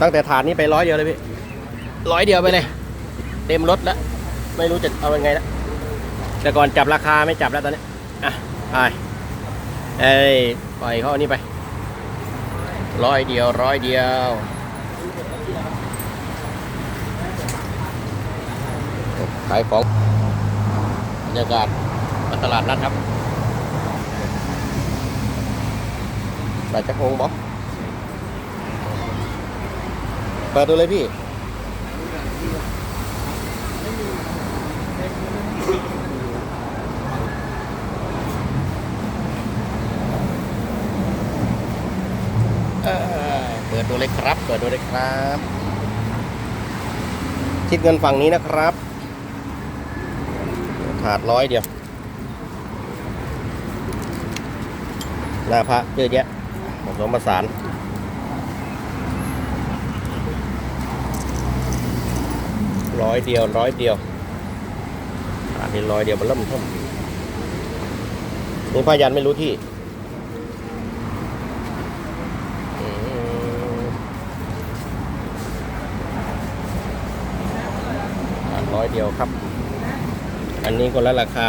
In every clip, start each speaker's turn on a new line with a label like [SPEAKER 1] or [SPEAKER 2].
[SPEAKER 1] ตั้งแต่ถาดนี้ไปร้อยเดียวเลยพี่ร้อยเดียวไปเลย เต็มรถแล้ว ไม่รู้จะเอายังไงแล้วแต่ก่อนจับราคาไม่จับแล้วตอนนี้อะไปเอ้ยปล่อยเขาอันนี้ไปร้อยเดียวร้อยเดียวขายของบรรยากาศตลาดนัดครับใส่จักรองบอก เปิดดูเลยพี่เอ่อเปิดดูเลยครับ เปิดดูเลยครับคิดเงินฝั่งนี้นะครับถาดร้อยเดียว หน้าพระเยอะแยะผสมผสาน ร้อยเดียวร้อยเดียวถาดนี้ร้อยเดียวมันเริ่มท่อมนี่พายันไม่รู้ที่ร้อยเดียวครับ อันนี้คนละราคา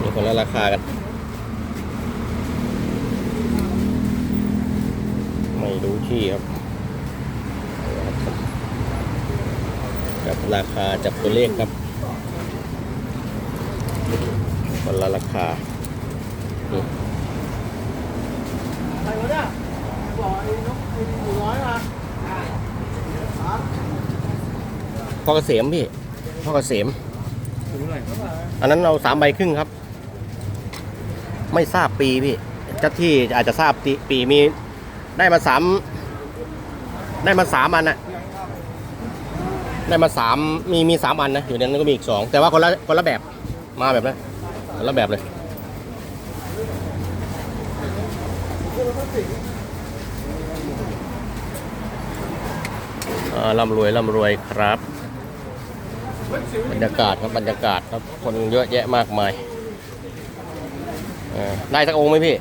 [SPEAKER 1] นี่คนละราคากัน ไม่รู้ที่ครับจับราคาจับตัวเลขครับคนละราคานี่
[SPEAKER 2] อะไรวะเนี่ยบอกไอ้นกไอ้หนูน้อยมา
[SPEAKER 1] พ่อเกษมพี่พ่อเกษม
[SPEAKER 2] ถึงเท่าไหร่
[SPEAKER 1] อันนั้นเราสามใบครึ่งครับ ไม่ทราบปีพี่เจ้าที่อาจจะทราบปีปีมี ได้มาสามได้มาสามอันนะได้มาสามมีมีสามอันนะอยู่ในนั้นก็มีอีกสองแต่ว่าคนละคนละแบบมาแบบนั้นคนละแบบเลยร่ำรวยร่ำรวยครับ บรรยากาศครับบรรยากาศครับคนเยอะแยะมากมายได้สักองค์ไหมพี่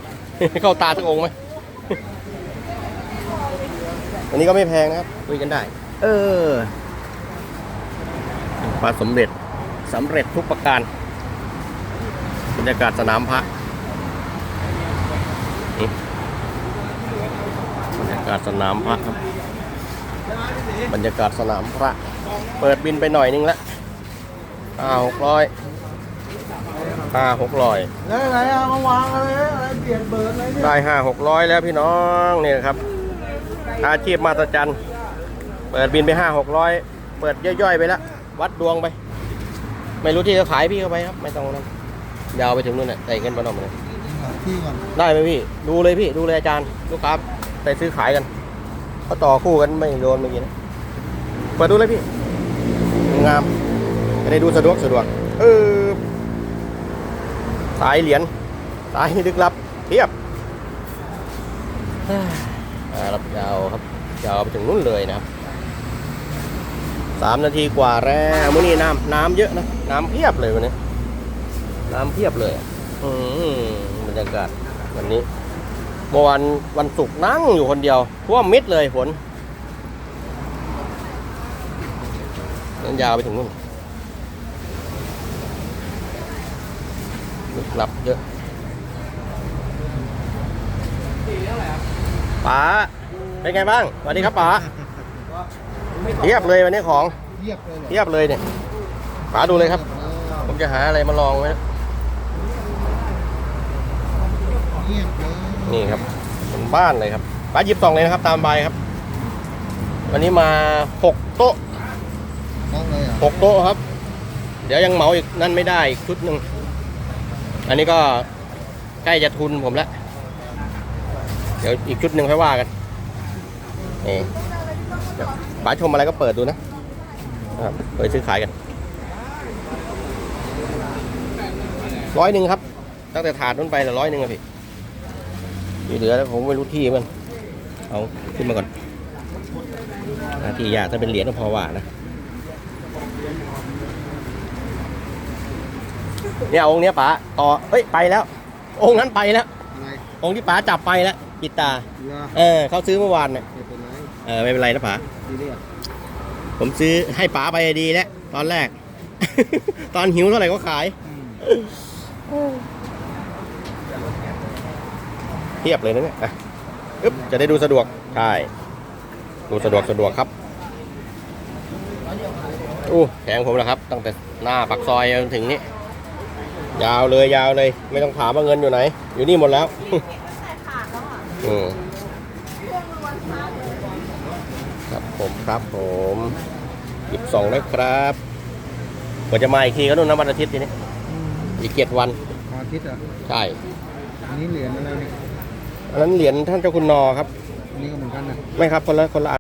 [SPEAKER 1] เข้าตาสักองค์ไหม อันนี้ก็ไม่แพงนะครับคุยกันได้ เออพระสมเด็จสำเร็จทุกประการ บรรยากาศสนามพระนี่บรรยากาศสนามพระครับ บรรยากาศสนามพระ เปิดบินไปหน่อยนึงแล้วห้าหกร้อยห้าหกร้อย
[SPEAKER 2] แล้วอะไรอะมาวางอะไรอะไรเปลี่ยนเบิร์ดอะไรเนี่ย
[SPEAKER 1] ได้ห้าหกร้อยแล้วพี่น้องนี่ครับ อาชีพมาตรจันเปิดบินไปห้าหกร้อยเปิดย่อยๆไปแล้ววัดดวงไป ไม่รู้ที่จะขายพี่เข้าไปครับ ไม่ต้องนั้นยาวไปถึงนู่นน่ะใส่เงินมานอกเลย
[SPEAKER 2] หาที่ก่อน
[SPEAKER 1] ได้ไหมพี่ ดูเลยพี่ ดูเลยอาจารย์ลูกค้าไปซื้อขายกันเขาต่อคู่กันไม่โดนเมื่อกี้นะเปิดดูเลยพี่ งามจะได้ดูสะดวกสะดวก เออ สายเหรียญ สายลึกลับเทียบ อ่ารับยาวครับยาวไปถึงนู่นเลยนะครับสามนาทีกว่าแล้วมื้อนี้น้ำน้ำเยอะนะ น้ำเพียบเลยวันนี้ น้ำเพียบเลยอืมบรรยากาศวันนี้เมื่อวันวันศุกร์นั่งอยู่คนเดียวท่วมมิดเลยฝนนั่นยาวไปถึงนู่นลึกลับเยอะ ป๋าเป็นไงบ้างสวัสดีครับป๋าเทียบเลยวันนี้ของ
[SPEAKER 2] เยียบเลยเหรอ
[SPEAKER 1] เทียบเลยเนี่ยป๋าดูเลยครับ ผมจะหาอะไรมาลองไว้นะ
[SPEAKER 2] เยียบเลย
[SPEAKER 1] นี่ครับบนบ้านเลยครับป้าหยิบซองเลยนะครับ ตามใบครับ วันนี้มาหกโต๊ะ
[SPEAKER 2] ต้องเลยเหรอะ
[SPEAKER 1] หกโต๊ะครับ เดี๋ยวยังเหมาอีกนั่นไม่ได้อีกชุดหนึ่งอันนี้ก็ใกล้จะทุนผมแล้วเดี๋ยวอีกชุดหนึ่งค่อยว่ากันนี่เอ๋ป๋าชมอะไรก็เปิดดูนะเปิดซื้อขายกันร้อยหนึ่งครับ ตั้งแต่ถาดนู้นไปแต่ร้อยหนึ่งอะพี่ที่เหลือแล้วผมไม่รู้ที่มัน เอาขึ้นมาก่อนที่ยากถ้าเป็นเหรียญก็พอว่านะเนี่ยองค์เนี้ยป๋าต่อเอ้ยไปแล้ว องค์นั้นไปแล้ว
[SPEAKER 2] อะไร
[SPEAKER 1] องค์ที่ป๋าจับไปแล้ว ปิดตา
[SPEAKER 2] เหรอ
[SPEAKER 1] เออเขาซื้อเมื่อวานเนี่ย
[SPEAKER 2] ไม่เป็นไร
[SPEAKER 1] เออไม่เป็นไรนะป๋า
[SPEAKER 2] ดีเรียก
[SPEAKER 1] ผมซื้อให้ป๋าไปดีแล้วตอนแรก ตอนหิวเท่าไหร่ก็ขาย
[SPEAKER 2] อืม
[SPEAKER 1] เทียบเลยนะเนี่ยอะอึ๊บจะได้ดูสะดวกใช่ดูสะดวกสะดวกครับอู้แพงผมแล้วครับ ตั้งแต่หน้าปักซอยจนถึงนี้ยาวเลยยาวเลย ไม่ต้องถามว่าเงินอยู่ไหน อยู่นี่หมดแล้ว อืมครับผมครับผมหยิบสองได้ครับกว่าจะมาอีกทีก็นู่นนะวันอาทิตย์ทีนี้
[SPEAKER 2] อืม
[SPEAKER 1] อีกเจ็ดวัน
[SPEAKER 2] อาทิตย์อะ
[SPEAKER 1] ใช่
[SPEAKER 2] อันนี้เหรียญอะไรเนี่ย
[SPEAKER 1] อันนั้นเหรียญท่านเจ้าคุณนอครับ
[SPEAKER 2] อันนี้ก็เหมือนกันนะ
[SPEAKER 1] ไม่ครับคนละคนละ